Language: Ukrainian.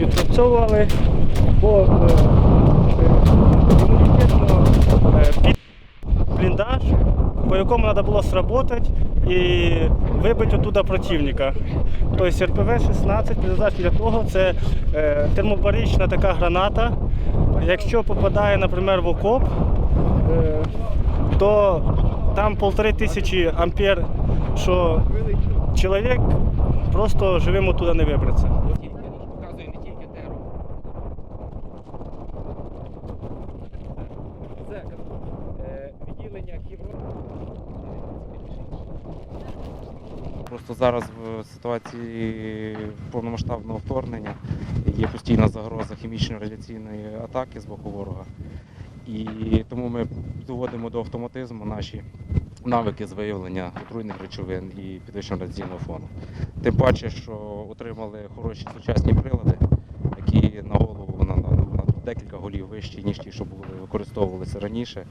Відпрацьовували по е, е, е, бліндаж, по якому треба було сработати і вибити оттуда противника. Тобто РПВ-16 призначена для того, це е, термобарична така граната. Якщо попадає, наприклад, в окоп, е, то там полтори тисячі ампер, що чоловік просто живим оттуда не вибереться. Показує не тільки теру. Це е, відділення Просто зараз в ситуації повномасштабного вторгнення є постійна загроза хімічної радіаційної атаки з боку ворога. І тому ми доводимо до автоматизму наші навики з виявлення отруйних речовин і підвищення радіаційного фону. Тим паче, що отримали хороші сучасні прилади, які на голову на, на, на декілька голів вищі, ніж ті, що були використовувалися раніше.